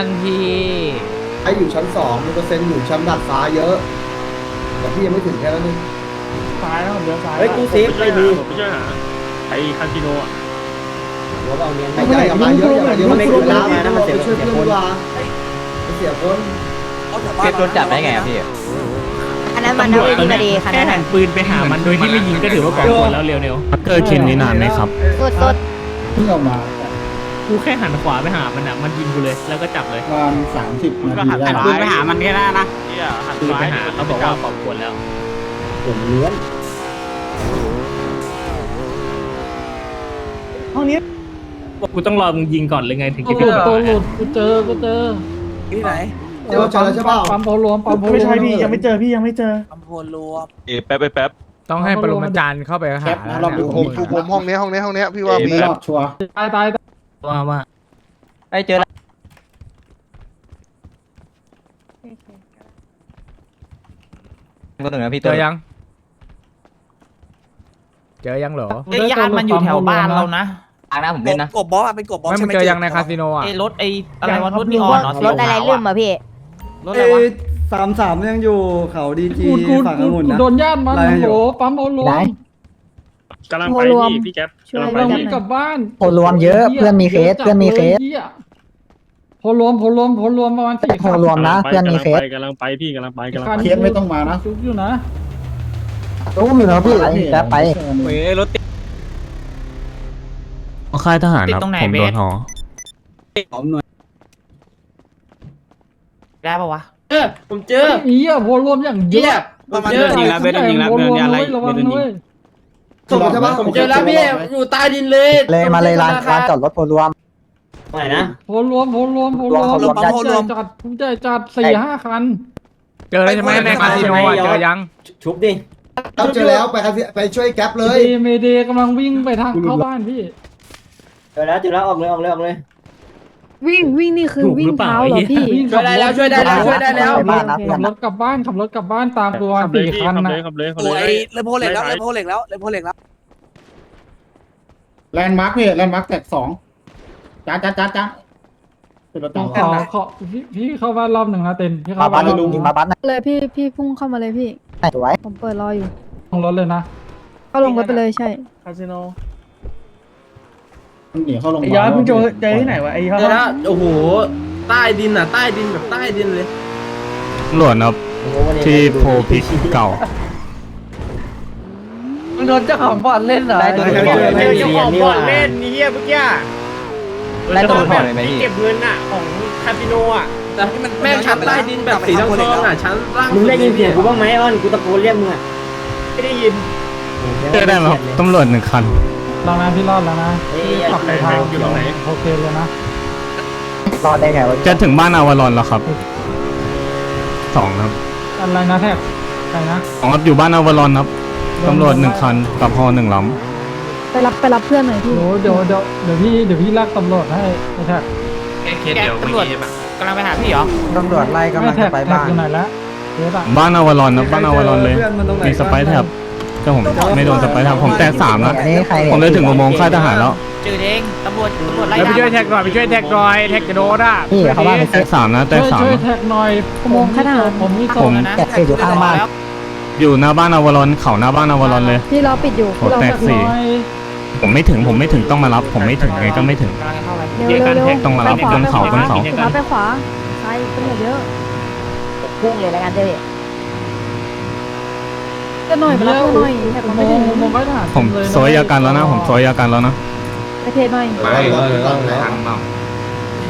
ทันทีไอ้อยู่ชั้นสองมีเปอร์เซ็นต์อยู่ชั้นดาดฟ้าเยอะ แต่พี่ยังไม่ถึงแค่นั้นเองซ้ายแล้วผมเดินซ้ายเฮ้ยกูเซฟไม่ดีผมไปช่วยหาไอ้คาสิโนอะหัวเราเนี่ยหายใจกลับมาเยอะอย่ามาเยอะไม่ถึงเวลานะมันเสียช่วยเพื่อนดีกว่ามันเสียคนเก็บโดนจับได้ไงอะพี่อันนั้นมันเอาดีมาดีคันแค่นั้นหัอะนปืนไปหามันโดยที่ไม่ยิงก็ถือว่าก่อผลแล้วเร็วเกิดเคนนี้นานไหมครับสุดสุดเพิ่งออกมาๆ กูแค่หันขวาไปหามันอะมันยิงกูเลยแล้วก็จับเลยประมาณสามสิบนาทีได้หันปืนไปหามันแค่นั้นนะปืนไปหาเขาบอกว่าก่อผลแล้วผมเลี้ยนกูต้องรอมึงยิงก่อนเลยไงถึงจะหลุดตัวหลุดกูเจอกูเจอที่ไหนเจอเจอแล้วใช่เปล่าปั๊มโพรวมปั๊มโพรวมไม่ใช่พี่ยังไม่เจอพี่ยังไม่เจออำพลรวมเอแป๊บไปแป๊บต้องให้ปรมาจารย์เข้าไปหาแคปนะรอบดูผมผมผมห้องนี้ห้องนี้ห้องนี้พี่ว่ามีไม่รอดชัวร์ตายตายตาย ว่าว่าไอ้เจอแล้วตัวหนึ่งนะพี่เจอยัง เจอยังเหรอไอ้ยานมันอยู่แถวบ้านเรานะทางหน้าผมเล่นนะ กบบอสเป็นกบบอสไม่ใช่มันไหมเจอยังในคาสิโนอะไอ้รถไอ้อะไรวะรถนีออนเนาะรถอะไรลืมมาพี่ รถอะไรวะ สามสามยังอยู่เขาดีจีกูกูฝั่งกูองุ่นกูนะ โดนญาติมันไล่อยู่โหปั๊มโพรวม กำลังไปพี่พี่แก๊ปกำลังไปเราพี่วิ่งกลับบ้านโพรวมเยอะเพื่อนมีเคสเพื่อนมีเคสโพรวมโพรวมโพรวมประมาณสี่โพรวมนะเพื่อนมีเคสกำลังไปพี่กำลังไปกำลังคันไปเคสไม่ต้องมานะชุบอยู่นะรู้อยู่นะพี่จะไปเฮ้ยรถติดค่ายทหารครับผมโดนหอได้ปะวะ เออผมเจออีอะโพรวมอย่างเยอะประมาณเจอจริงแล้วเบนจริงแล้วเบนอะไรระวังด้วย ส่งใช่ปะผมเจอแล้วพี่อยู่ใต้ดินเลยเลยมาเลยร้านร้านจอดรถโพรวมไหนนะ โพรวมโพรวมโพรวมโพรวมผมจะจัดผมจะจัดสี่ห้าคัน เจอแล้วใช่ไหมในคาสิโนอะเจอยัง ชุบดิเราเจอแล้วไปครับไปช่วยแก๊ปเลยเมเมเดย์กำลังวิ่งไปทางเข้าบ้านพี่ เจอแล้วเจอแล้วออกเลยออกเลยออกเลย วิ่งวิ่งนี่คือวิ่งเท้าเหรอพี่วิ่งขับรถช่วยได้แล้วช่วยได้แล้วบ้านนะขับรถกลับบ้านขับรถกลับบ้านตามตัวขับเลยสี่พี่คันขับนะเลยขับเลยขับโอ้เลยยเลยโพเหล็กแล้วเลยโพเหล็กแล้วเลยโพเหล็กแล้วแลนด์มาร์คพี่แลนด์มาร์คแตกสองจ้าจ้าจ้าจ้าเป็นรถขต่ออขอขอพี่พี่เข้าบ้านรอบหนึ่งนะเต็นพี่มาเข้าบ้าบ้านนลุงมาบ้านไหนเลยพี่พี่พุ่งเข้ามาเลยพี่ สวยผมเปิดรออยู่ลงรถเลยนะ ก็ลงรถไปเลยใช่ คาสิโน หนีเข้าโรงพยาบาลย้อนมึงเจอเจอที่ไหนวะไอ้เขาเจอแล้วโอ้โห ใต้ดินอะ ใต้ดินแบบใต้ดินเลยตำรวจครับที่โพพิกเก่า มึงโดนเจ้าของบ่อนเล่นเหรอได้ตัวเดียว เจ้าของบ่อนเล่นนี่เฮียเมื่อกี้ได้ตัวถอดเลยไหมพี่ เก็บเงินอะของคาสิโนอะแม่งชั้นใต้ดินแบบสีทองทองอะ ชั้นล่างมึงได้ยินเสียงกูบ้างไหมอ้อนกูตะโกนเรียกมึงอะไม่ได้ยิน เจอได้ไหมครับตำรวจหนึ่งคัน รอดนะพี่รอดแล้วนะพี่ขับไปทางอยู่ตรงไหนโอเคเลยนะรอดได้ไงวะจะถึงบ้านอาวารอนแล้วครับสองครับอะไรนะแท็กใครนะสองครับอยู่บ้านอาวารอนครับตำรวจหนึ่งคันกับพอหนึ่งลไปรับไปรับเพื่อนหน่อยพี่เดี๋ยวเดี๋ยวเดี๋ยวเดี๋ยวพี่เดี๋ยวพี่ลากตำรวจให้ไอ้แท็กเคสเดียวตำรวจกำลังไปหาพี่เหรอตำรวจไล่กำลัไม่งแท็จะกไปแท็กบ้านอยู่ไหนแล้วเดี๋ยวอะำบ้านอาวารอนครับบ้านอาวารอนเลยมีสไปร์แท็บ แต่ผมไม่โดนสไปร์แท็บผมแตกสามแล้วอันนี้ใครเนี่ยผมเลยถึงอุโมงค์ค่ายทหารแล้วเจอเองตำรวจตำรวจไล่แล้วไปช่วยแท็กหน่อยไปช่วยแท็กหน่อยแท็กจะโดนอะพี่เขาบ้านไปแตกสามนะแตช่วกยสามช่วยนะแท็กหน่อยอุโมงค์ขนาดผมมีผส่งมแตกเสร็จอยู่ข้างบ้านอยู่หน้าบ้านอาวารอนเขาหน้าบ้านอาวารอนเลย พี่รอปิดอยู่โอ้พี่รอแตกปิดสี่หน่อยผมไม่ถึงผมไม่ถึงต้องมารับ ผมไม่ถึงไงก็ไม่ถึงกำลังเข้าไปเร็วเร็วเร็วต้องมารับไปขวบนเขาไปขวบนเขาไปขวาไปขวาใช่ตำรวจเยอะพุ่งเลยแล้วกันเจ๊ ก็หน่อยไปรับเพื่อนหน่อยแท็กอุมันโมไม่งถึงค์อุโมงค์ก็ทหารผมเลยโซยอาการแล้วนะ ผมโซยอาการแล้วนะไปเทหน่อยไม่ก่อนแล้ว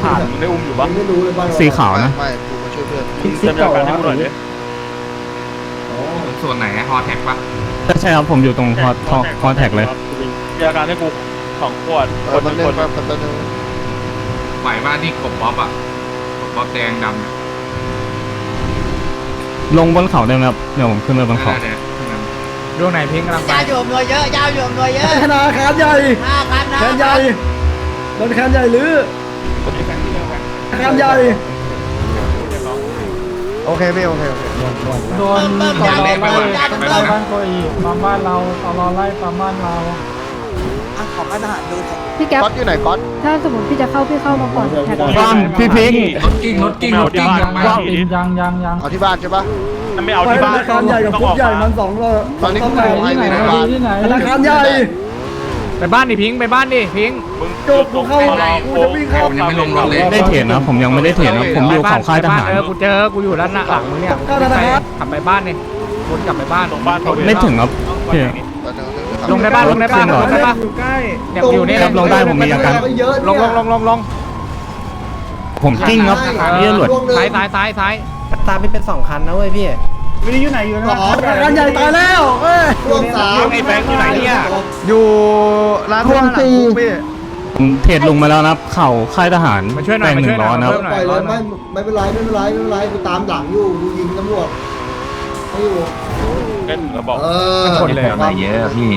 ผ่านได้อุ้มอยู่บ้างไม่รู้เลยบ้านสีขาวนะไม่ไม่กูมาช่วยเพื่อนจะมีอาการให้กูหน่อยดิส่วนไหนฮอแท็กปะใช่ครับผมอยู่ตรงคอคอคอแท็กเลยมีอาการให้กูสองขวดเออมันเล่นแป๊บแป๊บนึงไหวบ้านที่กบบ๊อบอะกบบ๊อบแดงดำลงบนเขาได้ไหมครับเดี๋ยวผมขึ้นไปบนเขา ดวงไหนเพลงกำลังไปยาอยู่หน่วยเยอะยาอยู่หน่วยเยอะธนาคารใหญ่ห้าพันนะแขนใหญ่ธนาคารใหญ่หรือธนาคารใหญ่โอเคพี่โอเคโอเคโดนตอรอไล่ตอรอบ้านตัวอีกปั๊มบ้านเรา ตอรอไล่ปั๊มบ้านเราอพี่แก๊ปก๊อตอยู่ไหนก๊อตถ้าสมมติพี่จะเข้าพี่เข้ามาก่อนแท็กป้อมพี่พิงค์รถกิ้งรถกิ้งรถกิ้งยังมาติมยังยังยังเอาที่บ้านใช่ปะมันไม่เอาที่บ้านธนาคารใหญ่กับคุกใหญ่มันสองโลตอนนี้กูอยู่ไอ้ที่ไหนในบ้านที่ไหนธนาคารใหญ่ไปบ้านดิพิงค์ไปบ้านดิพิงค์มึงจบกูเข้ากูจะวิ่งเข้าผมยังไม่ลงรถเลยได้เถียนนะผมยังไม่ได้เถียนนะผมอยู่เขาค่ายทหารเออกูเจอกูอยู่ด้านหน้าหลังมึงเนี่ยเข้าธนาคารขับไปบ้านนี่วนกลับไปบ้านตรงบ้านเขาไม่ถึงครับพี่ตอนนี้ ลงได้บ้านลงได้บ้านจริงเหรอลงได้บ้านเนี่ยอยู่นี่ครับลงได้ผมมีอาการเยอะลงลงลงลงลงผมกิ้งครับพี่ตำรวจซ้ายซ้ายซ้ายซ้ายตามไปเป็นสองคันนะเว้ยพี่สองธนาคารใหญ่ตายแล้วเอ้ยรวมสามไอ้แบงค์อยู่ไหนเนี่ยอยู่ร้านรวมสี่ผมเทรดลงมาแล้วนะครับ เข่าค่ายทหารมาช่วยหน่อยแบ่งมาหช่นึ่วยงหน่ล้ออยนะครับปล่อยเลยไม่ไม่เป็นไรไม่เป็นไรไม่เป็นไรกูตามหลังอยู่กูยิงตำรวจไม่อยู่ ก็เราบอก เออชนเลยไหนเยอะพี่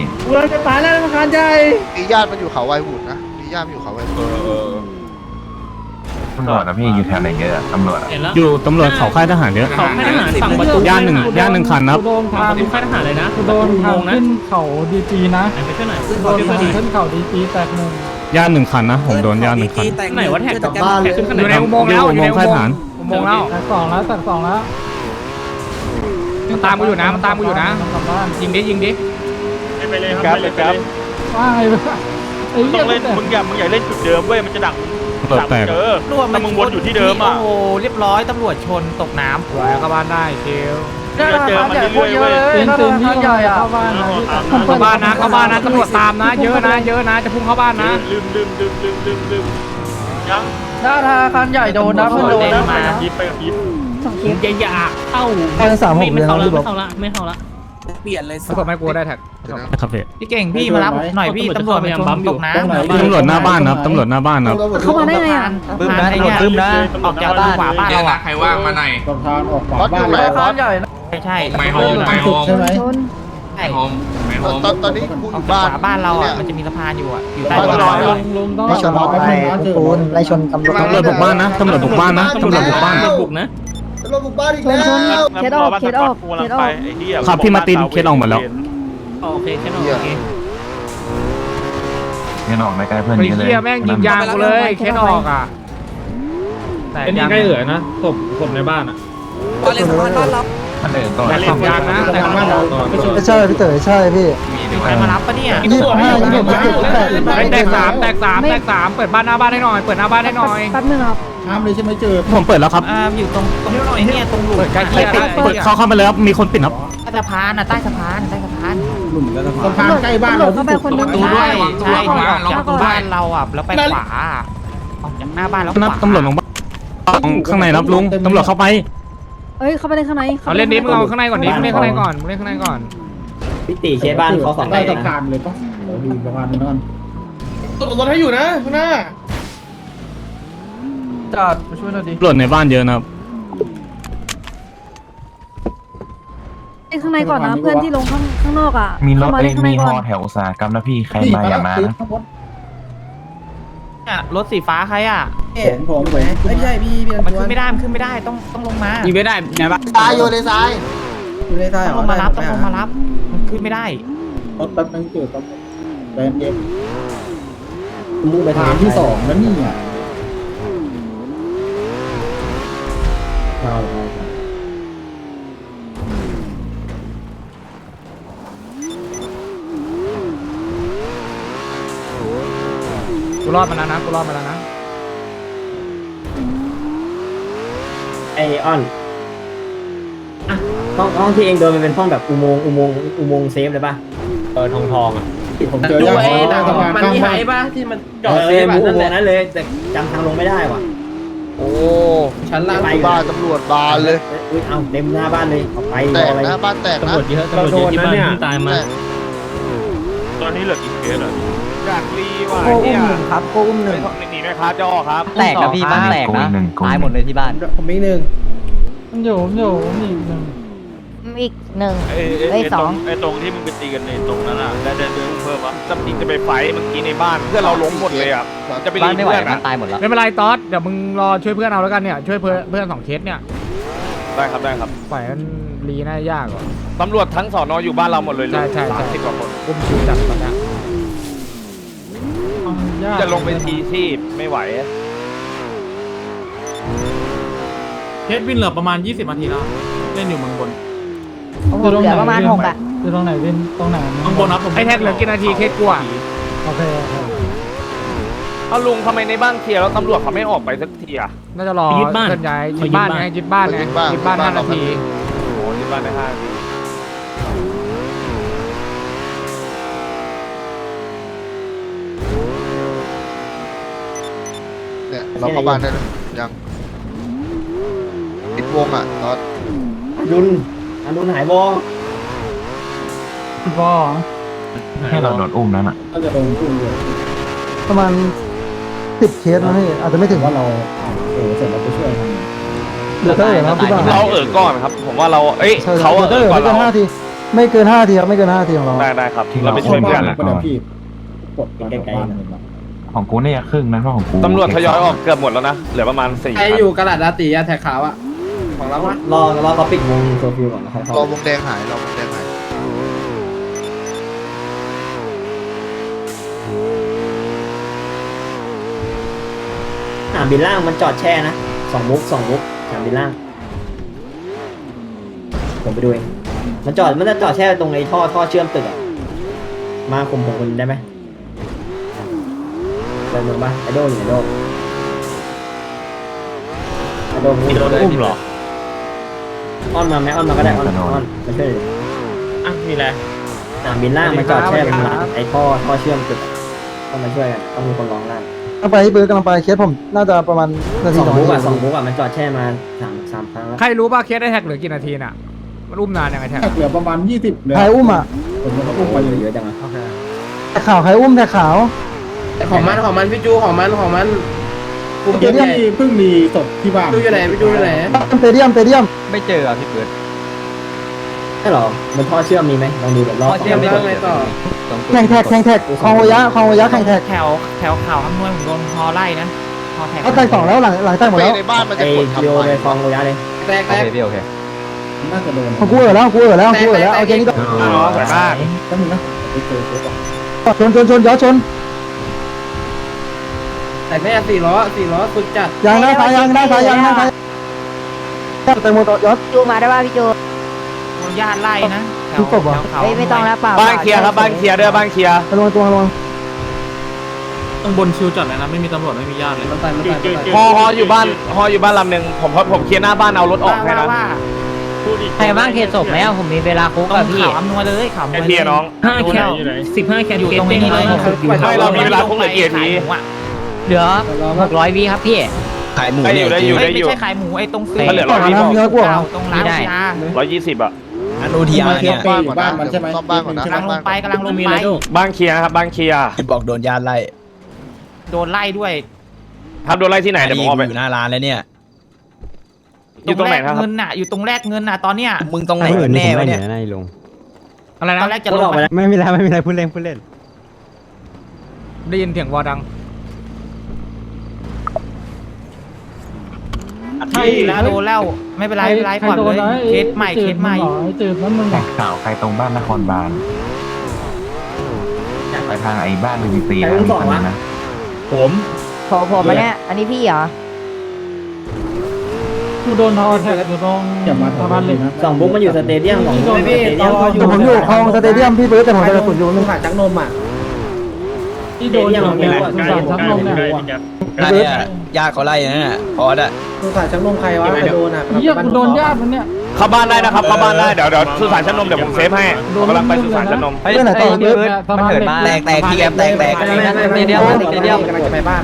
มีญาติมันอยู่เขาไวบุตรนะมีญาติมันอยู่เขาไวบุตรตำรวจนะพี่อยู่แถวไหนเยอะตำรวจเห็นแล้วอยู่ตำรวจเขาค่ายทหารเยอะ เขาค่ายทหารฝั่งประตูย่านหนึ่งย่านหนึ่งคันนะครับกูโดนฝั่งทางประตูค่ายทหารเลยนะกูโดนทางขึ้นเขาดีจีนะไหนไปช่วยหน่อยกูโดนทางขึ้นเขาดีจีแตกหนึ่งย่านหนึ่งคันนะ ผมโดนย่านหนึ่งคันไหนวะแท็กกลับบ้านเลยอยู่ในอุโมงค์แล้วอยู่อุโมงค์ค่ายทหาร อุโมงค์แล้วแตกสองแล้วแตกสองแล้ว มันตามกูอยู่นะมันตามกูอยู่นะกลับบ้านยิงดิยิงดิไปเลยครับไปเลยครับว่าไงวะไอ้มึงเหี้ต้ยองเล่นมึงอย่ามึงอย่าเล่นจุดเดิมเว้ยมันจะดักตำรวจดักแตก เจอถ้ามึงวนอยู่ที่เดิมอะเรียบร้อยตำรวจชนตกน้ำ สวยเข้าบ้านได้เชียวจะเจอมันเรื่อยๆเว้ยเป็นเต็มที่กำลังจะเข้าบ้านนะพี่เข้าบ้านนะเข้าบ้านนะตำรวจตามนะ เยอะนะเยอะนะจะพุ่งเข้าบ้านนะลืมลืมลืมลืมลืมลืมยังถ้าธนาคารใหญ่โดนนะโดนนะ ไปกับยิปไปกับยิป สองเคมึสงจะอยากเข้าแค่สามหกไม่เลยเข้านะละพี่บไม่อก เข้าละไม่เข้าละเปลี่ยนเลยถ้าเกิดไม่กลัวได้แท็กนะครับพี่พี่เก่งพี่มารับหน่อยพี่ตำรวจพยายามบัมอยู่นะตำรวจหน้าบ้านนะครับตำรวจหน้าบ้านนะครับเข้ามาได้ไงอะบึ้มนะไอ้เนี่ยบึ้มนะออกจากบ้านขวาบ้านเจอเราละอะใครว่างมาหน่อยสะพานออกขวาก๊อตอบ้านยู่ไหนเลยก๊อตไม่ใช่ไม่โฮมไม่โฮมใช่ไหมชนไม่โฮมไม่โฮมตอนตอนนี้กูอออกยู่จากบ้านขวาบ้านเราอะมันจะมีสะพานอยู่อะอยู่ใต้บ้านต้นเราไม้ลุงลุงต้องไม่ชนเราไปปูนไล่ชนตำรวจตำรวจบุกบ้านนะตำรวจบุกบ้านนะตำรวจบุกบ้านบุกนะ ตำรวจบุกบ้านอีกชนแล้วชนเคสออกเคสออกเคสออก ไอ้เหี้ยครับพี่มาร์ตินเคสออกหมดแล้ว โอเคแค่นั้นโอเคเนี่ยออกไม่ใกล้เพื่อนไอ้เยอะเลยเหี้ยแม่งยิงยางกูเลยเคสออกอะแต่ไอ้นี่ยังใกล้เหลือนะศพศพในบ้านอะบ้านเลยสะพานบ้านเรามันเดินต่อแต่ของยางนะแต่ของยางไม่ใช่พี่เต๋อใช่พี่มีด้วยใครมารับปะเนี่ยยี่สิบห้ายี่สิบหกยี่สิบแปดไอ้แตกสามแตกสามแตกสามเปิดบ้านหน้าบ้านให้หน่อย เปิดหน้าบ้านให้หน่อย แป๊บนึงครับ ห้ามเลยใช่ไหมเจอผมเปิดแล้วครับอ่าอยู่ตรงตรงนี้หน่อยเนี่ยตรงหลุมใกล้ปิเคียดงเปิดเข้าเข้ามาเลยครับมีคนปิดครับใต้สะพานอะใต้สะพานใต้สะพานสะพานใกล้บ้านตำรวเราจเข้าไปคนหนึงดูด้วยระวังใช่ระวังออกระจากวังบ้านเราอะแล้วไปขวาออกจากหน้าบ้านแล้วขนับวาตำรวจลงบ้านข้างในรับลุงตำรวจเข้าไปเอ้ยเข้าไปในข้างในเอาเล่นดิมึงเอาข้างในก่อนดิมึงเล่นข้างในก่อนมึงเล่นข้างในก่อนพี่ตีเคสบ้านเขาสองใต้สะพานเลยปะเดี๋ยวดูสะพานนั่นจอ ดมาช่วยหน่อยดิตำรวจในบ้านเยอะนะครับในข้างในก่อนนะ เพื่อนที่ลงข้างข้างนอกอะมีรถเข้าาเอในงข้างในมีฮก่ออนแถวอุตสาหกรรมนะพี่ ใครนี่มาอย่ามาปืนนะข้างบนเนี่ยรถสีฟ้าใครอะ ผมผมผมไม่ใช่พี่พี่มันขึ้นไม่ได้มันขึ้นไม่ได้ต้องต้องลงมายิงไม่ได้ไงบ้างตายอยู่ในซ้ายอยู่ในใต้ต้องลงมารับต้องลงมารับมันขึ้นไม่ได้รถแป๊บนึงเจอครับแดนเย็นมุ่งไปทางที่สองแล้วนี่อะ รอดมาแล้วนะกูรอดมาแล้วนะไอออนอะห้องห้องที่เองโดนมันเป็นห้องแบบอุโมงค์อุโมงค์อุโมงค์เซฟเลยป่ะเออทองทองอะผมเจอยาใต้สะพานมันข้างมีบ้าหายนป่ะที่มันจจออดดเซเลยฟอะอุนั่นโมแหงละ ค์นั้นเลยแต่จำทางลงไม่ได้ว่ะ โอ้ชั้นล่างไป บ้านตำรวจบานเลยอุ้ยเอาเต็มหน้าบ้านเลยเอาไปแตรอกอะไรนะบ้านแตกนะ ตำรวจเยอะตำรวจเยอะที่บ้านที่ตายมาแตกตอนนี้เหลือกี่เคสอะ อยากรีว่ะโก้อุ้มหนึ่งครับโก้อุ้มหนึ่งหนีแม่ค้าจอครับแตกนะพี่บ้านแตกนะตายหมดเลยที่บ้านผมมีหนึ่งผมอยู่ผมอยู่ผมมีอีกหนึ่งอีกหนึ่งไอ้เอ้ยไอ้สตอรงงไอ้ตรงที่มึงไปตีกันในตรงนั้นอะได้เดินเดินเพิ่มวะจำจริงจะไปไฟเมื่อกี้ในบ้านเพื่อนเราล้มหมดเลยอะจะไปบ้านรีไม่ไหวเพื่อนมัอะนตายหมดแล้วไม่เป็นไรตอสเดี๋ยวมึงรอช่วยเพื่อนเอาแล้วกันเนี่ยช่วยเพื่อนเพื่อนสองเคสเนี่ยได้ครับได้ครับปล่อยมันรีน่ายากกว่า ตำรวจทั้งสอนออยู่บ้านเราหมดเลยใช่ใช่ใช่ สามสิบกว่าคนอุ้มชิวจัดตอนเนี้ย จะลงเป็นทีชีพไม่ไหวเคสวินเหลือประมาณ 20นาทีแล้วเล่นอยู่เมืองบนของผมเหลือประมาณหกอะคือตรงไหนเป็นตรงไหนเมืองบนครับผมไอแท็กเหลือกี่นาทีเคสกลัวโอเคเอาลุงทำไมในบ้านเคลียร์แล้วตำรวจเขาไม่ออกไปสักทีอะน่าจะรอยึดบ้านเคลื่อนย้ายยึดบ้านไงยึดบ้านไงยึดบ้านยึดบ้านห้านาทีโอ้ที่บ้านในห้างเนี่ เราเข้าบ้านได้เลยยังปิดวงอะตอนดุนอันดุนหายบอก็ให้เราโดนอุ้มนั้นอะก็จะโดนพุ่งเลยประมาณสิบเคสนะพี่อาจจะไม่ถึงว่าเราเออเสร็จแล้วไปช่วยกันเดี๋ยวเตอร์นะครับพี่บ้าเราเออก่อนครับ ผมว่าเราเอ้ยใช่เขาเดี๋ยวเอเตออร์ก่อนไม่เกินเราห้าทีไม่เกินห้าทีไม่เกินห้าทีของเราได้ได้ครับที่เราเราไปช่วยเพื่อนแล้วก็พี่กดใกล้ๆ ของกูเนี่ยครึ่งนั้นเพราะของกูตำรวจทยอยออกเกือบหมดแล้วนะ เหลือประมาณสี่ใครอยู่กระดาษดาตีอะแท็กขาวอะของเราอะรอรอเขาปิดวงโซฟิวก่อนนะครับรอวงแดงหายรอวงแดงหายสนามบินล่างมันจอดแช่นะสองมุกสองมุกสนามบินล่างผมไปดูเองมันจอดมันจะจอดแช่ตรงไอ้ท่อท่อเชื่อมตึกอะมาคุมผมคนได้ไหม ไปเมืองบ้านไอโดอยู่ไอโดไอโดมึงอุ้มเหรออ้อนมาไหมอ้อนมาก็ได้อ้อนอ้อนมาช่วยหน่อยอะมีอะไรสนามบินล่างมันจอดแช่เป็นหลังไอ้ท่อท่อเชื่อมตึกอะต้องมาช่วยกันต้องมีคนร้องล่างกำลังไปพี่เบิร์ดกำลังไปเคสผมน่าจะประมาณนาทีสองสองมุกอะนาทีสองมุกอะมันจอดแช่มาสามสามครั้งแล้วใครรู้ป่ะเคสไอแท็กเหลือกี่นาทีน่ะ มันอุ้มนานยังไงแท็กเหลือประมาณยี่สิบใครอุ้มอะผมว่าเขาอุ้มมาเยอะจังอะโอเคแต่ขาวใครอุ้มแต่ขาว ของมันของมันพี่จูของมันของมันกลุ่มเตใหญ่เดียมเพิ่งมีศพที่บ้านจูอยู่ไหนพี่จูอยู่ไหนเตเดียมเตเดียมไม่เจออะพี่เปิดใช่หรอมันท่อเชื่อมมีไหมลองดูเดี๋ยวรอเตรียมแล้วไงต่อแข่งแท็กแข่งแท็กคองโอยะคองโอยะแข่งแท็กแถวแถวข่าวคำนวณผมโดนฮอไล่นะฮอแท็กเขาแตกสองแล้วหลังหลังแตกหมดเป้แล้วในบ้านมันจะไอ้กดทำเดียวไมเลยฟองระยะเลยแตกโอแตกเคพี่โอเคน่าจะโดนของกูเออแล้วกูเออแล้วกูเออแล้วเอาเกมนี้ก่อนอ๋อสวยมากแป๊บนึงนะชนชนชนย้อนชน แต่แม่สี่ล้อสี่ล้อสุดจัดยางหน้าซ้ายยางหน้าซ้ายยางหน้าซ้ายแตงโมต่อย้อนจูมาได้ป่ะพี่จูญาติไล่นะแถวทุกศพเหรอแถวเขาเฮ้ยไม่ต้องแล้วเปล่าบ้านเคลียร์ครับบ้านเคลียร์เด้อบ้านเคลียร์ระวังตัวระวังต้องบนชิวจัดเลยนะไม่มีตำรวจไม่มีญาติเลยมันตายมันตายมันตายฮอฮออยู่บ้านฮออยู่บ้านลำหนึ่งผมผมเคลียร์หน้าบ้านเอารถออกให้นะใครบ้างเคสศพไหมอะผมมีเวลาคุกอะพี่ข่าวอำนวยเลยข่าวไอเพียน้องห้าแคลสิบห้าแคลอยู่ตรงนี้เลยไม่เรามีเวลาคุกเหลือกี่นาที เหลือหกร้อยวิครับพี่ขายหมูได้อเนี่ยยู่ได้อยู่เอ้ยได้อยู่ไม่ใช่ขายหมูไอ้ตรงถ้าเหลือร้อยวินะบอกเนื้อกลัวเก่าตรงร้านยาร้อยยี่สิบอะอันโอทีอาร์เนี่ยบ้านก่อนนะเดี๋ยวซ่อมบ้านก่อนนะกำลังลงไปกำลังลงไปบ้านเคลียร์ครับบ้านเคลียร์บอกโดนญาติไล่โดนไล่ด้วยทำโดนไล่ที่ไหนเดี๋ยวผมออกไปอยู่หน้าร้านแล้วเนี่ยอยู่ตรงไหนนะครับเงินน่ะอยู่ตรงแรกเงินน่ะตอนเนี้ยมึงตรงไหนกันแน่วะเนี่ยอะไรนะตอนแรกจะรถลองอกไปไปแล้วไม่มีอะไรไม่มีอะไรพูดเล่นพูดเล่นได้ยินเสียงวอดัง ใช่แล้วโดนแล้วไม่เป็นไรไม่เป็นไรปล่อยเลยเคสใหม่เคสใหม่จืดนั้นมึงแข่งข่าวใครตรงบ้านนครบาลไปทางไอ้บ้านบีบีใครอุ้มสองวะนะผมโผล่ผมมาเนี่ยอันนี้พี่เหรอกูโดนทอแท็กอยู่ตรงสะพานเหล็กสองมุกมันอยู่สเตเดียมสองมุกสเตเดียมแต่ผมอยู่คลองสเตเดียมพี่เบิร์ดแต่ผมจะกระสุนอยู่นึงขาดจักนมอะที่โดนอยู่เนี่ยสงสารชักนมเนี่ย อันเนี้ยญาติเขาไล่นะเนี่ยพอละสงสารจักนมใครวะใครโดนอะเฮียกูโดนญาติมันเนี่ย เข้าบ้านได้นะครับเข้าบ้านได้เดี๋ยวเดี๋ยวสุสานชั้นนมเดี๋ยวผมเซฟให้ผมกำลังไปสุสานชั้นนมเรื่องไหนต่อเบิร์ดมันเกิดแตกแตกพี่แกแตกแตกไม่ไม่ไม่ไม่เดียวเดียวกำลังจะไปบ้าน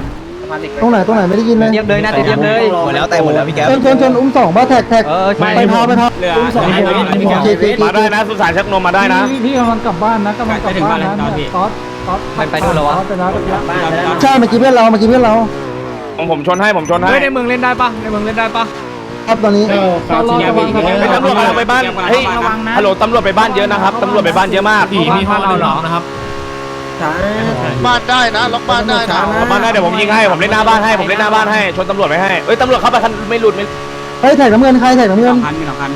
มาเด็กตรงไหนตรงไหนไม่ได้ยินเลยเทียบเลยนะเทียบเลย หมดแล้วแตกหมดแล้วพี่แกชนชนชนอุ้มสองบ้าแท็กแท็กเออไปพาไปพาเหลือสองให้เลยโอเคโอเคมาได้นะสุสานชั้นนมมาได้นะพี่กำลังกลับบ้านนะกำลังกลับบ้านนะซอสซอส ไปแล้วบ้านแล้วใช่เมื่อกี้เพื่อนเราเมื่อกี้เพื่อนเราผมผมชนให้ผมชนให้เฮ้ยในเมืองเล่นได้ปะในเมืองเล่นได้ปะครับตอนนี้ไปตำรวจกำลังไปบ้านเฮ้ยระวังนะฮัลโหลตำรวจไปบ้านเยอะนะครับตำรวจไปบ้านเยอะมากผีมีห้าเราเหรอนะครับช้าบ้านได้นะล็อกบ้านได้นะเข้าบ้านได้เดี๋ยวผมยิงให้ผมเล่นหน้าบ้านให้ผมเล่นหน้าบ้านให้ชนตำรวจไปให้เอ้ยตำรวจเข้าไปคันไม่หลุดไม่เฮ้ยแท็กน้ำเงินใครแท็กน้ำเงินพันมีสองพัน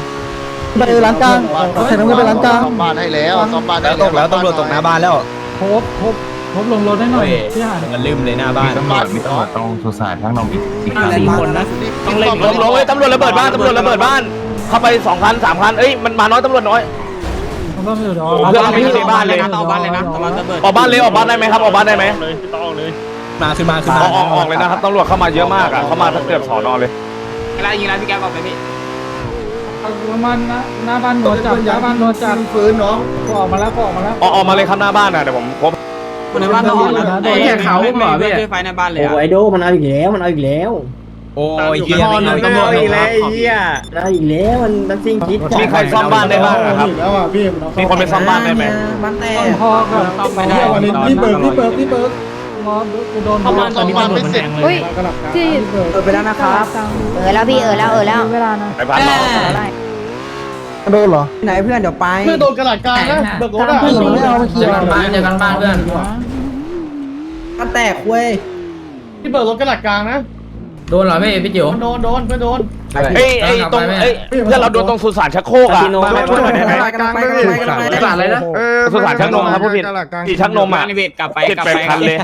ไปร้านกลางแท็กน้ำเงินไปร้านกลางซ่อมบ้านให้แล้วซ่อมบ้านแล้ได้วตกแล้วตำรวจตกหน้าบ้านแล้ว โคบโคบพบลงรถได้หน่อยพี่หามันลืมเลยหน้าบ้าน ตำรวจมีตำรวจต้องสุสานทั้งนมอีกอีกคันสี่คนนะต้องเล่นลงลงเอ้ยตำรวจระเบิดบ้านตำรวจระเบิดบ้าน เข้าไปสองคันสามคันเอ้ยมันมาน้อยตำรวจน้อยผมต้องอยู่เดี๋ยวโอ้โหเพื่อนเราไม่อยู่ในบ้านเลยเอาบ้านเลยนะเอาบ้านระเบิดออกบ้านเลยออกบ้านได้ไหมครับออกบ้านได้ไหมมาขึ้นมาขึ้นอมาอกออกออกเลยนะครับตำรวจเข้ามาเยอะมากอะเข้ามาทั้งเกือบสอนอเลยป ระมาณหน้าบ้านโดนจับหน้าบ้านโดนจับฟื้นน้องก็ออกมาแล้วก็ออกมาแล้วออกออกมาเลยครับหน้าบ้านนะเดี๋ยวผมพบในบ้านต้องออกนะไอ้แค่เขาเหรอพี่โอ้โหไอโดมันเอาอีกแล้วมันเอาอีกแล้ว โอ้ยเฮียตอนนึงตำรวจอีกแล้วไอ้เหี้ยมันเอาอีกแล้วมันมันซิ่งคิดมีใครซ่อมบ้านได้บ้างอะครับแล้วอะพี่มีคนไปซ่อมบ้านได้ไหมบ้านแต่พอก็ต้องไปได้วันนี้พี่เบิร์กพี่เบิร์กพี่เบิร์ก งอกูโดนซ่อมบ้านซ่อมบ้านไม่เสร็จอุ้ยที่เออไปแล้วนะครับเออแล้วพี่เออแล้วเออแล้วเวลานะไปบ้านน้องโดนเหรอไหนเพื่อนเดี๋ยวไปเพื่อโดนกระดาษกลางนะเบิร์กรถอะผู้หญิงไม่เอามาขี่เจอกันบ้านเจอกันบ้านเพื่อนบ้านแตกเว้ยพี่เบิร์กรถกระดาษกลางนะ โดนเหรอพี่พี่จิ๋ว โดนโดนเพื่อโดนเอ้ยเอ้ยตรงเอ้ยเพื่อนเราโดนตรงสุสานชักโครกอะมามาช่วยหน่อยได้ไหมกำลังไปกำลังไปกำลังไปสารอะไรนะสุสานชักนมครับผู้ผิดที่ชักนมอะเจ็ดแปดคันเลย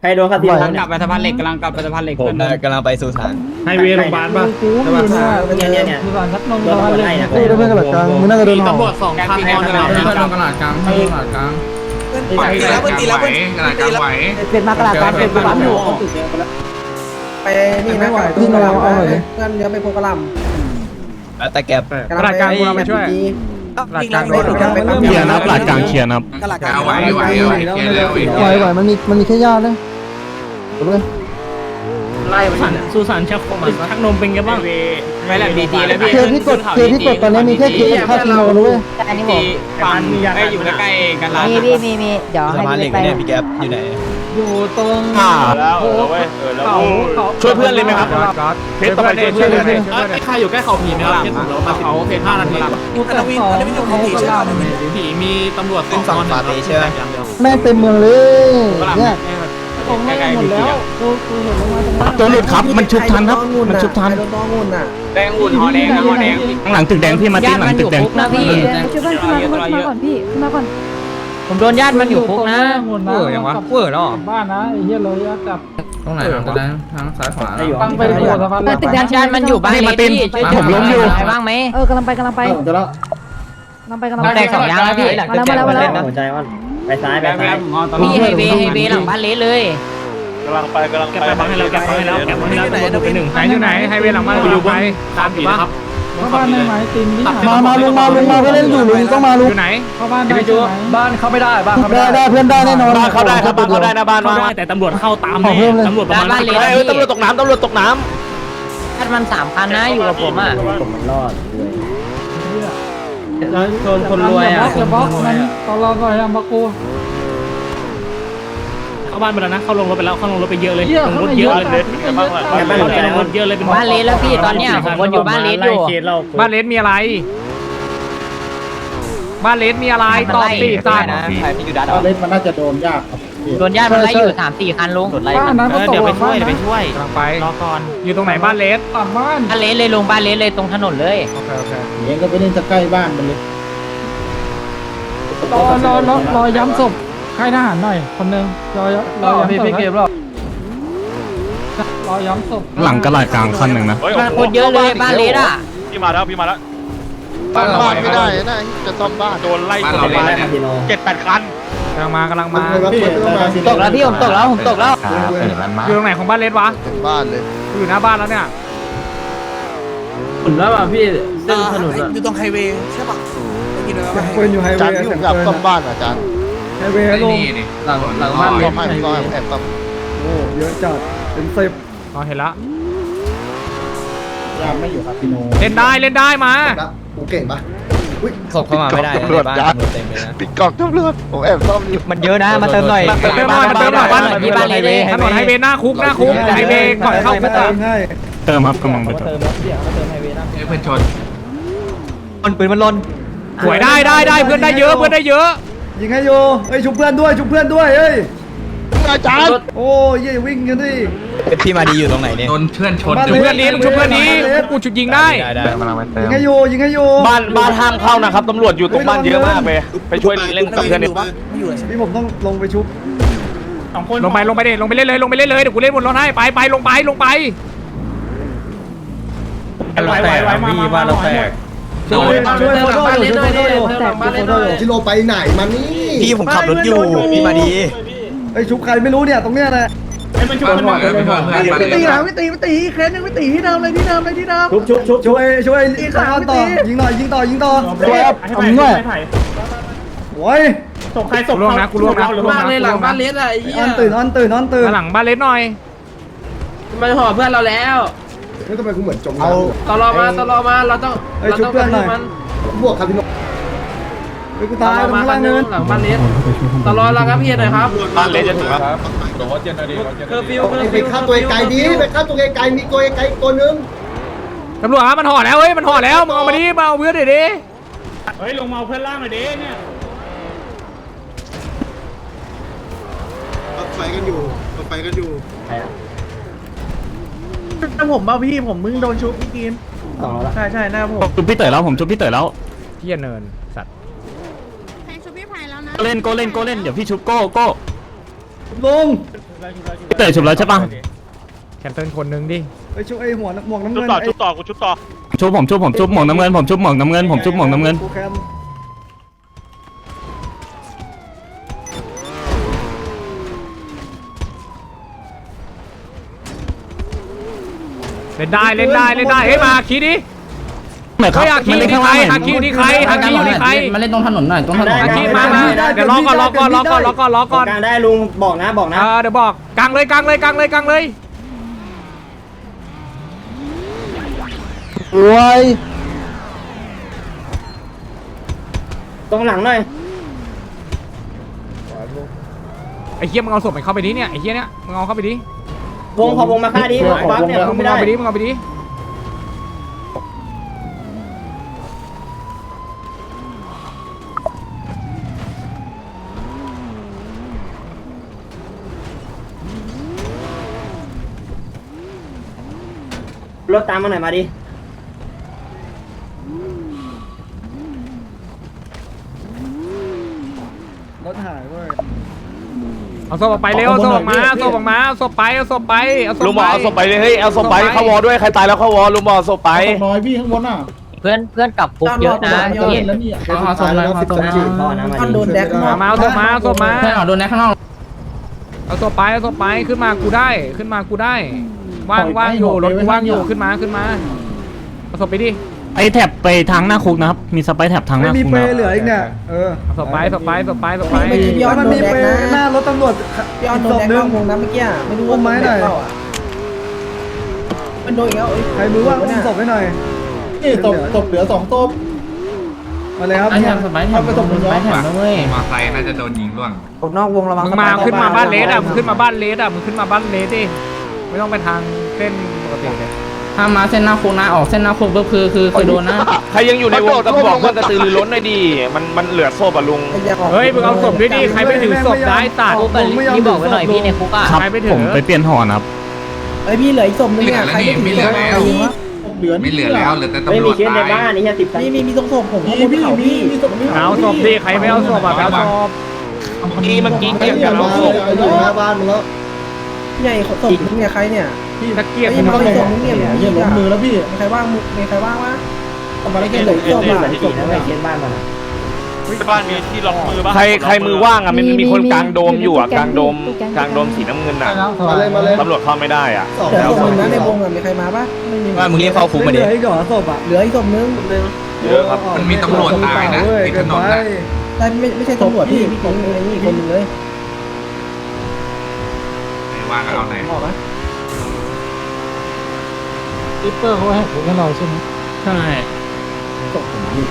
ใครโดนคดีนั้นกลับไปสะพานเหล็กกำลังกลับไปสะพานเหล็กผมกำลังไปสู่ฐานไฮเวย์โรงพยาบาลป่ะเนี่ยเนี่ยเนี่ยคือก่อนชักนมโดนตำรวจไล่นะเฮ้ยเพื่อนกระดาษกลางมึงน่าจะโดนห่อสองคันนอนกันเพื่อนโดนกระดาษกลางเพื่อนโดนกระดาษกลางไหวกระดาษกลางไหวกระดาษกลางไหวเปลี่ยนมากระดาษกา รเปลี่ยนปั๊มอยู่ไปนี่นะพี่น้องเอาหน่อยดิ เพื่อนเยอะไปโพกระลำแต่แกกระดาษกลางกูเราไปช่วยกระดาษกลางโดนเคลียร์นะครับหลัดกลางเคลียร์นะครับ กลางไหวไหวไหวเกลียร์เร็วอีกไหวไหวมันมีมันมีแค่ญาตินะจบเลยไล่ไปสุสานชักโครกชักนมเป็นไงบ้างไม่แหละดีๆแล้วพี่เคที่กดเคที่กดตอนนี้มีแค่เคกับค่าคีโมนะเว้ยแต่อันนี้ผมฟันไอ้อยู่ใกล้กันร้านมีพี่มีมีเดี๋ยวสะให้พานเหล็พี่กไปเนี่ยพี่แก๊ปอยู่ไหน อยู่ตรงอ่า แล้วเออเว้ยเออแล้วช่วยเพื่อนเลยไหมครับ เพชรต่อไปช่วยเพื่อนเลยไอ้ใครอยู่ใกล้เขาผีไหมครับเรามาเขาโอเคห้านาทีกูแต่วินไม่ได้เขากระลำผีมีตำรวจเป็นฝั่งปาเต้ใช่ไหมแม่งเต็มเมืองเลยเนี่ยผมไม่หมดแล้วกูกูเห็นลงมาตรงนั้นตัวหลุดครับมันชุบทันครับมันชุบทันโดนต้องงุ่นอะแดงหุ่นหอแดงหอแดงข้างหลังตึกแดงพี่มาติ้งหลังตึกแดงนะพี่ช่วยเพื่อนขึ้นมาขึ้นมาก่อนพี่ขึ้นมาก่อน ผมโดนญาติมันอยู่คุกนะ เวอร์ยังวะเวอร์เนาะบ้านนะไอ้เหี้ยเลยจับตรงไหนตรงนั้นทางซ้ายขวาตั้งไปหัวสะพานแต่ตึกแดง ญาติมันอยู่บ้านเล็กพี่ช่วยผมล้มอยู่อะไรบ้างไหม เออกำลังไปกำลังไปจะแล้วกำลังไปกำลังมันไป แตกสองยางแล้วพี่มาแล้วมาแล้วมาแล้ว หัวใจว่าไปซ้ายไปซ้ายพี่ไฮเวย์ไฮเวย์หลังบ้านเล็กเลยกำลังไปกำลังไป แกไปบังให้เราแกไปให้เราแกไปให้เราตำรวจเป็นหนึ่งไหนอยู่ไหนไฮเวย์หลังบ้านอยู่ไปตามผีครับ เข้าบ้านได้ไหมตีนนี่มามาลุงมาลุงมาเพื่อนเล่นอยู่ลุงต้องมาลุงอยู่ไหนเข้าบ้านได้ใช่ไหมบ้านเข้าไม่ได้บ้านเข้าไม่ได้ได้ได้เพื่อนได้แน่นอนบ้านเข้าได้ครับบ้านเข้าได้นะบ้านเข้ามาได้แต่ตำรวจเข้าตามขอเพิ่มเลยตำรวจประมาณบ้านเล็กเอ้ยตำรวจตกน้ำตำรวจตกน้ญาติมันสามคันนะอยู่กับผมอะผมมันรอดด้วยแล้วโดนคนรวยอะจะบล็อกมันตอนเราหน่อยอะมากู เข้าบ้านไปแล้วนะ เข้าลงรถไปแล้ว เข้าลงรถไปเยอะเลยเหี้ยลงรถเยอะเลยำบ้างล่ะแกไปลงรถเยอะเลยเป็นบ้านเล็กแล้วพี่ตอนเนี้ยผมวนอยู่บ้านเล็กอยู่บ้านเลสมีอะไร บ้านเลสมีอะไรตอบสิตาเล่นมันน่าจะโดนยากครับโดนญาติมันไล่อยู่สามสี่คันลุงบ้านนั้นก็ตกเดี๋ยวไปช่วยเดี๋ยวไปช่วยกำลังไปรอก่อนอยู่ตรงไหนบ้านเลสบ้านบ้านเล็กเลยลงบ้านเล็กเลยตรงถนนเลยโอเคโอเคเองก็ไปเล่นจะใกล้บ้านมันเลยรอรอรอรอย้ำศพ ค่ายทหารหน่อยคนนึงรอรอย้ำศพพี่เกมรอรอย้ำศพหลังกระดาษกลางคันหนึ่งนะ เฮ้ยบ้านคนเยอะเลยบ้านเล็กอะพี่มาแล้วพี่มาแล้วซ่อมบ้านไม่ได้นะจะซ่อมบ้านโดนไล่บ้านชเรานเล่นไปแล้วเนี่ยคาสิโนเจ็ดแปดคันกำลังมากำลังมันมาเลยว่าเปิดต้องมาตกแล้วพี่ผมตกแล้วผมตกแล้วครับเห็นมันมาอยู่ตรงไหนของบ้านเลสวะถึงบ้านเลยอยู่หน้าบ้านแล้วเนี่ยหมุนแล้วอะพี่เส้นถนนอะอยู่ตรงไฮเวย์ใช่ปะปืนอยู่ไฮอาเวจารย์ย์ที่ผมอยากซ่อมบ้านอาจารย์ไฮเวย์ไอ้ลงนี่นี่หลังหลังบ้านซ่เลอยมให้ซ่อมแอบซ่อมโอ้เยอะจัดเป็นสิบอ๋อเห็นละยามไม่อยู่ครับพี่โนเล่นได้เล่นได้มานะกูเก่งปะศพเข้ามาไม่ได้ตำรวจยัดปิดกล่องตำรวจผมแอบซ่อมอยู่มันเยอะนะมาเติมหน่อยเติมหน่อยมาเติมหน่อยบ้านที่บ้านเล็กเลยถนนไฮเวย์หน้าคุกหน้าคุกไฮเวย์ก่อนเข้าคุกอะเติมครับกำลังไปเติมเอ้ยเพื่อนชนมันปืนมันลนสวยได้ได้ได้เพื่อนได้เยอะเพื่อนได้เยอะ ยิงให้โยเฮ้ยชุบเพื่อนด้วยชุบเพื่อนด้วยเฮ้ยอาจารย์โอ้ยเย่วิ่งกันดิพี่มาดีอยู่ตรงไหนเนี่ยโดนเพื่อนชนชุบเพื่อนนี้มึงชุบเพื่อนนี้กูชุดยิงได้ได้กำลังไปเติยิมงให้โยยิงให้โยบ้านบ้านห้ามเข้านะครับตำรวจอยู่ตรงบ้านเยอะมากไปไปช่วยเล่นกับเพื่อนดิพี่ผมต้องลงไปชุบสองคนลงไปลงไปดิลงไปเล่นเลยลงไปเล่นเลยเดี๋ยวกูเล่นบนรถให้ไปไปลงไปลงไปไหวไหวไหวมามามาเราแตก ช่วยช่วยโฟโต้อยู่ช่วยโฟโต้อยู่หลังบ้านเล่นหน่อยชิโร่ไปไหนมานี่พี่ผมขับรถอยู่พี่มาดีไอ้ชุบใครไม่รู้เนี่ยตรงเนี้ยนะให้มันช่วยกันหน่อยเพื่อนเพื่อนเพื่อนไม่ตีนะไม่ตีไม่ตีเคสนึงไม่ตีที่เดิมเลยที่เดิมเลยที่เดิมชุบชุบชุบช่วยช่วยยิงต่อยิงหน่อยยิงต่อยิงต่อผมหน่อยถ่ายโอ้ยศพใครศพล่วงนะกูล่วงนะหรือกูล่วบ้านเลยหลังบ้านเลสอะไอ้อเหี้ยอนตื่นออนตื่นออนตื่นมาหลังบ้านเล็กหน่อยมันห่อเพื่อนเราแล้ว ไม่ต้องไปกูเหมือนจมเอาน้ำตลอมาตลอมาเราต้องเอ้ยเราชุบต้องเพื่อนหน่อยมันบวกครับพี่นกไปกูตตายลอตรงมาล่างเนิเนินนหลังบ้านเลสตลอเราครับพี่หน่อยครับบ้านเลนจะถึงแล้วเคอร์ฟิวเคอร์ไปฟิวฆ่าตัวไกลดีไปฆ่าตัวไกลมีตัวไกลตัวนึงตำรวจครับมันห่อแล้วเฮ้ยมันห่อแล้วมึงเอามาดิมาเอาเพื่อนเดี๋ยวดิเฮ้ยลงมาเอาเพื่อนล่างหน่อยดิเนี่ยไฟกันอยู่ไฟกันอยู่ ผมบ้าพี่ผมมึงโดนชุบพี่กินใช่ใช่หน้าผมชุบพี่เต๋อแล้วผมชุบพี่เต๋อแล้วเที่ยเนินสัตว์แทงชุบพี่ไผ่แล้วนะเล่นโก้เล่นโก้เล่นเดี๋ยวพี่ชุบโก้โก้ลุงพี่เต๋อชุบแล้วใช่ปะแคนเซิลคนนึงดิไปชุบไอ้หัวหมวกน้ำชุบเงินต่อชุบต่อกูชุบต่อชุบผมชุบผมชุบหมวกน้ำเงินผมชุบหมวกน้ำเงินผมชุบหมวกน้ำเงิน กูแคม ล่นได้เล่นได้เล่นได้เฮ้ยมาคีดิไหนครับเฮ้ยอาคีมันอยู่เล่นที่ข้างใครล่างหน่อาอยคีอยู่ที่ใครอาคีอยู่ที่ใครมาเล่นตรงถนนหน่อยตรงถนนอาคีมามาเดี๋ยวรอก่อนรอก่อนรอก่อนรอก่อนรอก่อนกลางได้ลุงบอกนะบอกนะ เออเดี๋ยวบอกกลางเลยกลางเลยกลางเลยกลางเลยรวยตรงหลังหน่อยไอ้เหี้ยมึงเอาศพมันเข้าไปดิเนี่ยไอ้เหี้ยเนี่ยมึงเอาเข้าไปดิ วงขอวงมาฆ่าดิปั๊บเนี่ยมึงไม่ได้เอาไปดิมึงเอาไปดิรถตามมาหน่อยมาดิ เอาศพออกไปเร็วเอาศพออกมาเอาศพออกมาเอาศพไปเอาศพไปเอาศพลุงบอกเอาศพไปเลยเฮ้ยเอาศพไปเข้าวอด้วยใครตายแล้วเข้าวอลุงบอกเอาศพไปน้อยพี่ข้างบนอะเพื่อนเพื่อนกลับคุกเยอะนะพี่แล้วนี่เอาสองแล้วสิบสองจีพ่อนะมาโดนแดกมามาเอาศพมาเอาศพมาเพื่อนเอาโดนแนกข้างนอกเอาศพไปเอาศพไปขึ้นมากูได้ขึ้นมากูได้ว่างว่างอยู่รถกูว่างอยู่ขึ้นมาขึ้นมาเอาศพไปดิ ไอ้แท็บไปทางหน้าคุกนะครับ มีสไปร์แท็บทางหไม่น้ามีคุกเปนะเหลืออีกเนี่ย เออเอาศพไปศพไปศพไปศพไปแล้วมันมีเปหน้ารถตำรวจพี่ออนโดนแดกนึข้างงวงนะเมื่อกี้ไม่รู้อุ้มไม้หน่อยมันโดนอีกแล้วใครมือว่างอุ้มศพให้หน่อย นี่ศพศพเหลือสองศพมาเลยครับไอ้แถมสมัยแถมสมัยแถมนะเว้ยมาใครน่าจะโดนยิงร่วงออกนอกวงระวังมึงมาขึ้นมาบ้านเลสอะมึงขึ้นมาบ้านเลสอะมึงขึ้นมาบ้านเลสดิไม่ต้องไปทางเส้นปกติเลย ถ้ามาเส้นหน้าโคนะออกเส้นหน้าโคก็คือคือคือโดนนะใครยังอยู่ในวงตำรวจเพื่อนกระตือรือร้นหน่อยดิมันมันเหลือศพอะลุง เฮ้ยมึงเอาศพด้วยดิใครไม่ถือศพได้ตัดนี่บอกไว้หน่อยพี่ในคุกครับใครไม่ถือผมไปเปลี่ยนห่อนะครับไอพี่เหลืออีกศพนึงไม่เหลือแล้วนี่ไม่เหลือแล้วไม่เหลือแล้วเหลือแต่ตำรวจไม่มีเคสในตายบ้านนี่แค่ติดมีมีมีตรงศพผมพี่พี่พี่มีศพนี่เอาศพดิใครไม่เอาศพอะไปเอาศพเมื่อกี้เมื่อกี้ไอ้เกี่ยวเหี้ยกับมาเอาศพอยู่หน้าบ้านมึงแล้วใหญ่ศพมึงเนี่ยใครเนี่ย ตะเกียบไอ้มึมันงมีศพมึงเนี่ยเนี่ยล้มมือแล้วพี่มีใครว่างมีใครว่างวะทำไมแค่เหลือศพอะศพนะเคสบ้านมันบ้านมีที่ล็อกมือป่ะใครใครมือว่างอะมันมีคนกลางโดมอยู่อะกลางโดมกลางโดมสีน้ำเงินอะมาเลยมาเลยตำรวจเข้าไม่ได้อะสองเหลือแล้วศพนึงนะในวงอะมีใครมาปะไม่มีว่ามึงเรียกเข้าคุกมาดิเหลืออีกเหรอศพอะเหลืออีกศพนึงเยอะครับมันมีตำรวจตายนะติดถนนนะแต่ไม่ไม่ใช่ตำรวจพี่พี่คนนี้คนนึงเลยไหนว่างก็เอาไหน ซิปเปอร์เขาให้ผมให้เราใช่ไหมใช่ตกผมี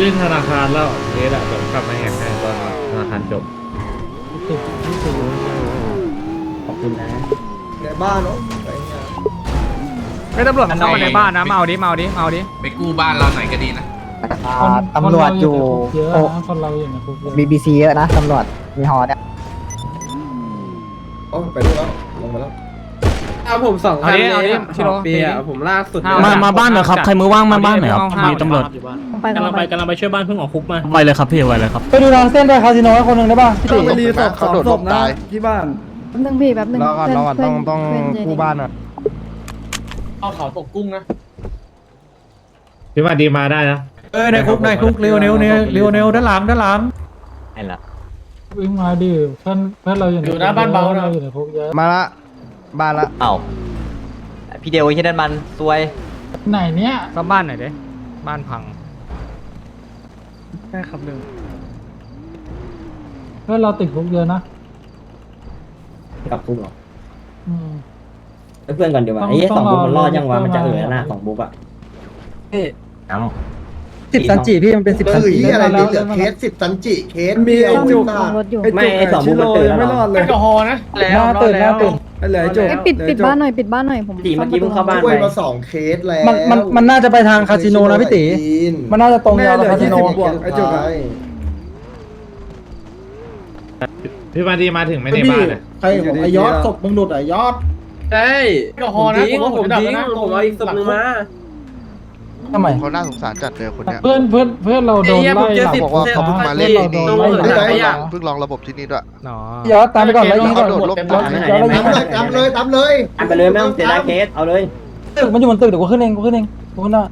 เล่นธนาคารแล้วเลสอะผมกลับมาแหกให้ตอนธนาคารจบติดที่สุดขอบคุณนะในบ้านเนาะไอ้เหี้ยไม่ตำรวจมันเข้ามาในบ้านนะเมาดิเมาดิเมาดิไปกู้บ้านเราหน่อยก็ดีนะตำรวจอยู่เยอะนะคนเราอยู่ในคุกเยอะ BBC เยอะนะตำรวจมีฮอเนี่ยอ๋อไปดูแล้ว เอาผมสองเอาดิเอาดิชิชิโรโร่ เปียผมล่าสุดห้มามาบ้านหน่อยครับใครมือว่างมาบ้านหน่อยครับเอาห้ามีตำรวจผมไปกำลังไปกำลังไปช่วยบ้านเพิ่งออกคุกมาไปเลยครับพี่ไปเลยครับ ไปดูทางเส้นไปคาสิโนให้คนหนึ่งได้ป่ะพี่เขาตีไปรีสอร์ทเขาโดดลงตายที่บ้านแป๊บนึงพี่แป๊บนึงรอก่อนรอก่อนต้องต้องเพื่นเจกู้บ้านอะเอาเขาตกกุ้งนะพี่มาดีมาได้นะเออในคุกในคุกเร็วเร็วเร็วเร็วเร็วด้านหลังด้านหลังไอ้ละวิ่งมาดิเพื่อนเพื่อนเราอยู่อยู่หน้าบ้านเบานะอยู่ในคุกเยอะมาละ บ้านละเอ้าพี่เดียวไอ้ที่นั่นมันซวย ไหนเนี้ยก็บ้านหน่อยดิบ้านพังใช่ครับเร็วเพื่อนเราติดคุกเยอะนะกับคุกเหรออืมเพื่อนก่อนดีกว่าต้องไอ้ยี่สองต้องบุ๊กมันรอดยังวะต้องมันจะรอเอ๋อนะสองบุ๊กอะเอ้าสิบซันจิพี่มันเป็นสิบเอซันอจิที่อะไรมีเหลือเคสสิบตันจิเคสมีเดียวไอ้จุกตาลงรถอยู่ไม่ไอ้สองบุ๊กมันตื่นแล้วไม่รเหรออดเลยแอลกอฮอล์นะหน้าตื่นห น้าตื่นเหลือจุกเอ้ยปิดปิดบ้านหน่อยปิดบ้านหน่อยผมตีเมื่อกี้เพิ่งเข้าบ้าน ช่วไปยมาสองเคสแล้วมันมันมันน่าจะไปทางคาสิโนนะพี่ตีมันน่าจะตรงยาวไปคาสิโนบวกไอ้จุกพี่มาดีมาถึงไหมในบ้านอะใครของไอยอดศพมึงหลุดไอยอดใช่แอลกอฮอล์นะทิ้งว่าผมทิ้งจะดับนะผมเอาอีกศพหนึงมา ทำไม เขาน่าสงสารจัดเลยคนเนี้ยเพื่อนเพื่อนเพื่อนเราโดนไอ้เหี้ยไล่ผมเจอหลังสิบบอกว่าเขาเพิ่งมาเล่นที่นี่ตรงไม่หัวได้หน้าขยะเพิ่งลองระบบที่นี่ด้วยเนาะยอดตามไปก่อนแล้วยิงก่อนเขาโดดลบยอดยอดแล้วยิงตามเลยตามเลยตามเลยอันไปเลยไม่ต้องเสียดายเคสเอาเลยตึกมันอยู่บนตึกเดี๋ยวกูขึ้นเองกูขึ้นเองกูขึ้นได้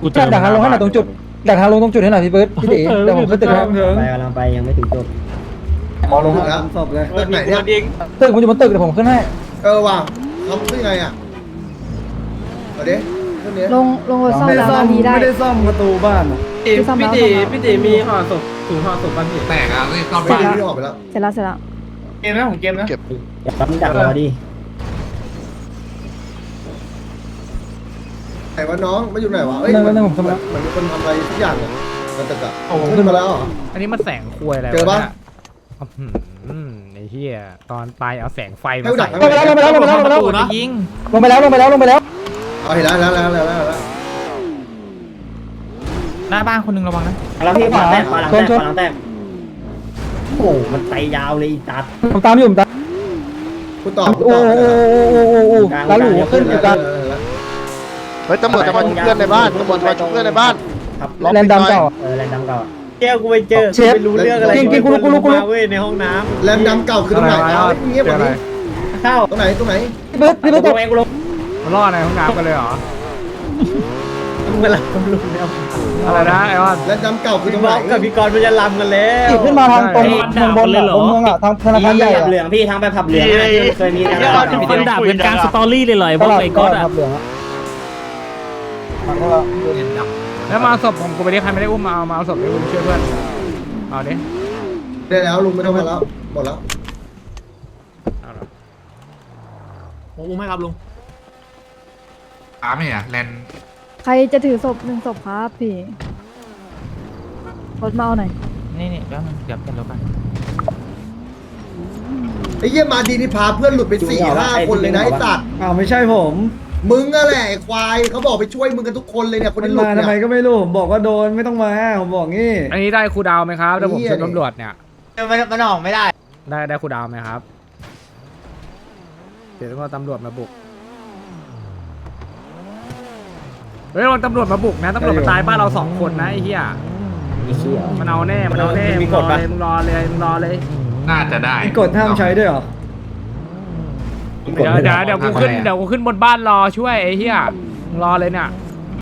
กูเจอดักทางลงให้หน่อยตรงจุดดักทางลงตรงจุดให้หน่อยพี่เบิร์ดพี่ตีเดี๋ยวผมขึ้นตึกแล้วไปกำลังไปยังไม่ถึงจุดมองลงแล้วศพเลยตึกไหนเนี่ยตึกมันอยู่บนตึกเดี๋ยวผมขึ้นให้เออว่ะทำขึ้นไงอะเอาดิ ขึ้นเนี้ยลงลงรถซ่อมแล้วนาทีได้ ไม่ได้ซ่อมประตูบ้านพี่ซ่อมแล้วตีซ่อมแล้วพี่ตีมีห่อศพถุงห่อศพบ้านพี่แตกอะนี่ก็ไม่ได้ที่ออกไปแล้ว เสร็จแล้วเสร็จแล้วเกมนะของเกมนะ อย่าปั๊มดักรอดิ ไหนวะน้องมาอยู่ไหนวะเอ้ยนั่นมันนั่นผมทำแล้วมันมีคนทำอะไรทุกอย่างเนี่ยมันตึกอะขึ้นมาแล้วเหรอ อันนี้มันแสงควยอะไรเจอปะวะเนี่ยอื้อหือไอ้เหี้ยตอนไปเอาแสงไฟมาให้ดัใส่กลงไปแล้วลงไปแล้วลงไปแล้วลงไปแล้วนะยิงลงไปแล้วลงไปแล้วลงไปแล้ว เอาเห็นแล้วแล้วแล้วแล้วแล้วหน้าบ้านคนหนึงระวังนะแล้วพี่ขวาแตกขวาหลังแตกขวาหลังแตกโอ้โหมันไปยาวเลยอีตัดผมตามอยู่ผมตามคุณต่อคุณโอ้ต่อโหโอ้โหโอ้โหตาหลูขึ้นอยู่กลางเฮ้ยตำรวจจะมาชุบเพื่อนในบ้านตำรวจจะมาชุบเพื่อนในบ้านครับล็อกแลนปิดดำหน่อย เก่า เออแลนด์ดำก่อนแก้วกูไปเจอเชฟไม่รู้เรื่องอะไรกินกินกูรู้กูรู้กูรู้ มาเว้ยในห้องน้ำแรมดำเก่าคือตรงไหนเอาเงียบกว่านี้เข้าตรงไหนตรงไหนพี่เบิร์ดพี่เบิร์ดกูตกเองกูลง มันรอดในห้องน้ำกันเลยเหรอมึงเวลากูลงแล้วอะไรนะไอ้ว่าแรมดำเก่าคือตรพี่งบไหนอกกับพี่กรณ์มันจะลำกันแล้วขี่ขึ้นมาทางตรงเมืองบนอะตรงเมืองอะทางธนาคารใหญ่ผับอะเหลืองพี่ทางไปผับเหลืองนะที่เคยมีกันเดี๋ยวเราจะเป็นคนด่าเป็นกลางสตอรี่เลยเหรอตลาดก็ครับเหลืองอะมันก็แล้วมาเอาศพผมกูไปดิใครไม่ได้อุ้มมาเอามาเอาศพไปอุ้มช่วยเพื่อน เอาดิได้แล้วลุงไม่ต้องมาแล้วหมดแล้ว ผมอุ้มให้ครับลุง ถามเนี่ยแลนใครจะถือศพหนึ่งศพครับพี่รถมาเอาหน่อยนี่นี่แล้วมันเดี๋ยวเป็นรถกันไอ้เยี่ยมาดีนี่พาเพื่อนหลุดไปสี่ห้าคนเลยนะไอ้สัตว์อ้าวไม่ใช่ผมมึงอะแหละไอ้ควายเขาบอกไปช่วยมึงกันทุกคนเลยเนี่ยคนมันที่หลุดมาเนี่ทำไมยก็ไม่รู้ผมบอกว่าโดนไม่ต้องมาผมบอกงี้อันนี้ได้ครูดาวไหมครับเดี๋ยวผมเหี้ยช่วยตำรวจเนี่ย มันมันออกไม่ได้ ได้ได้ครูดาวไหมครับ เดี๋ยวต้องรอตำรวจมาบุก เฮ้ยวันตำรวจมาบุกนะตำรวจมาตายบ้านเราสองคนนะไอ้เหี้ยอีเขี้ยวมันเอาแน่มันเอาแน่มันมีมึงรกอฎปะเลยมึงรอเลยมึงรอเลยน่าจะได้มีกฎห้ามใช้ด้วยเหรอเดี๋ยวเดี๋ยวเดี๋ยวกูขึ้นเดี๋ยวกูขึ้นบนบ้านรอช่วยไอ้เหี้ยมึงรอเลยเนี่ย